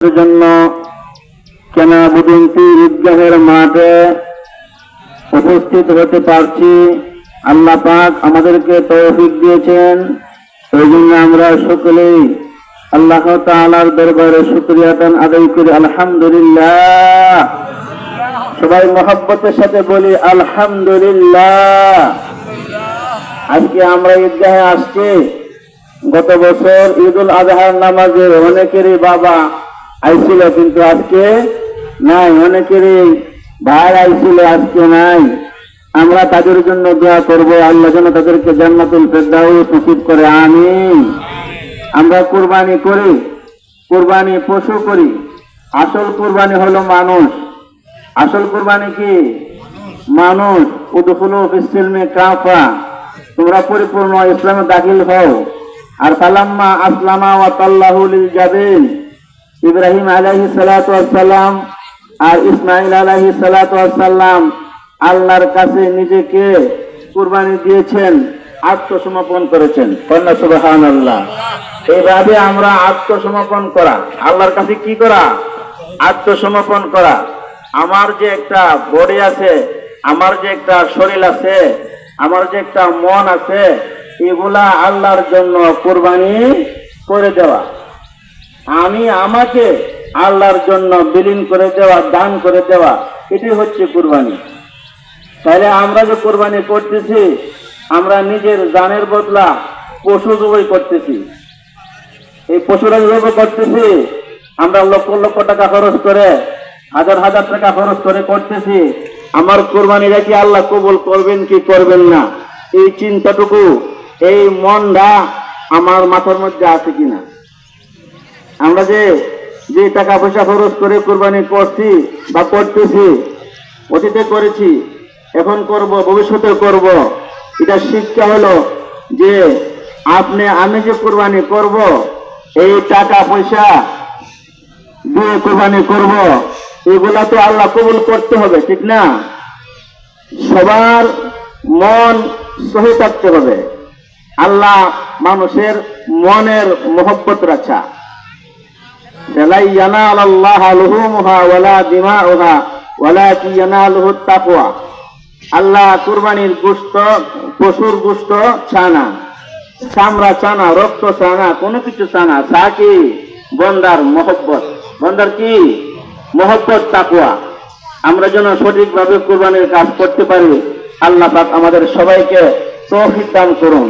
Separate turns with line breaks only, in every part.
জন্য কেনাবুদন্তি ঈদগাহের মাঠে উপস্থিত হতে পারছি। আল্লাহ পাক আমাদেরকে তৌফিক দিয়েছেন। জন্য আমরা সকলেই আল্লাহ তাআলার দরবারে আদায় করি। আলহামদুলিল্লাহ। সবাই মহব্বতের সাথে বলি, আলহামদুলিল্লাহ। আজকে আমরা ঈদগাহে আসছি। গত বছর ঈদুল আজহার নামাজে অনেকেরই বাবা আইছিল কিন্তু আজকে নাই, অনেকেরই ভাই আইছিল, আজকে নাই। আমরা তাদের জন্য দোয়া করব, আল্লাহ যেন তাদেরকে জান্নাতুল ফেরদাউস নসিব করে, আমিন। আমরা কুরবানি করি, কুরবানি পশু করি। আসল কুরবানি হলো মানুষ। আসল কুরবানি কি? মানুষ। উদখুলু ফিসিলমে কাফা। তোমরা পরিপূর্ণ ইসলামে দাখিল হও। আর ফালাম্মা আসলামা ওয়া তাল্লাহু লিল জাবিন ইব্রাহিম সালাতু ওয়াসসালাম আর ইসমাইল সালাতু ওয়াসসালাম আল্লাহর কাছে নিজেকে কুরবানি দিয়েছেন, আত্মসমর্পণ করেছেন। কন্যা, সুবহানাল্লাহ। এইভাবে আমরা আত্মসমর্পণ করা, আল্লাহর কাছে কি করা? আত্মসমর্পণ করা। আমার যে একটা বডি আছে, আমার যে একটা শরীর আছে, আমার যে একটা মন আছে, এগুলা আল্লাহর জন্য কোরবানি করে দেওয়া। আমি আমাকে আল্লাহর জন্য বিলীন করে দেওয়া, দান করে দেওয়া এটি হচ্ছে কুরবানি। তাহলে আমরা যে কোরবানি করতেছি, আমরা নিজের জানের বদলা পশু জবাই করতেছি। এই পশুরা জবাই করতেছি, আমরা লক্ষ লক্ষ টাকা খরচ করে, হাজার হাজার টাকা খরচ করে করতেছি, আমার কোরবানিটা কি আল্লাহ কবুল করবেন কি করবেন না? এই চিন্তাটুকু, এই মনটা আমার মাথার মধ্যে আছে কিনা? আমরা যে যে টাকা পয়সা খরচ করে কোরবানি করছি বা করতেছি, অতীতে করেছি, এখন করব ভবিষ্যতে করব। এটা শিক্ষা হলো যে, আপনি, আমি যে কোরবানি করব, এই টাকা পয়সা দিয়ে কোরবানি করব, এগুলা তো আল্লাহ কবুল করতে হবে, ঠিক না? সবার মন সহি থাকতে হবে। আল্লাহ মানুষের মনের মহব্বত রাখা। لا ينال الله لحومها ولا دماؤها ولكن يناله التقوى আল্লাহ কুরবানির গোস্ত পশুর গোস্ত ছানা চামড়া চানা রক্ত চানা কোনো কিছু চানা চা কি বন্দার মহব্বত বন্দার কি মহব্বত তাকুয়া আমরা যেন সঠিকভাবে কোরবানির কাজ করতে পারি আল্লাহ পাক আমাদের সবাইকে তৌফিক দান করুন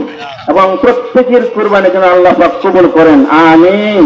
এবং প্রত্যেকের কোরবানি যেন আল্লাহ পাক কবুল করেন আমিন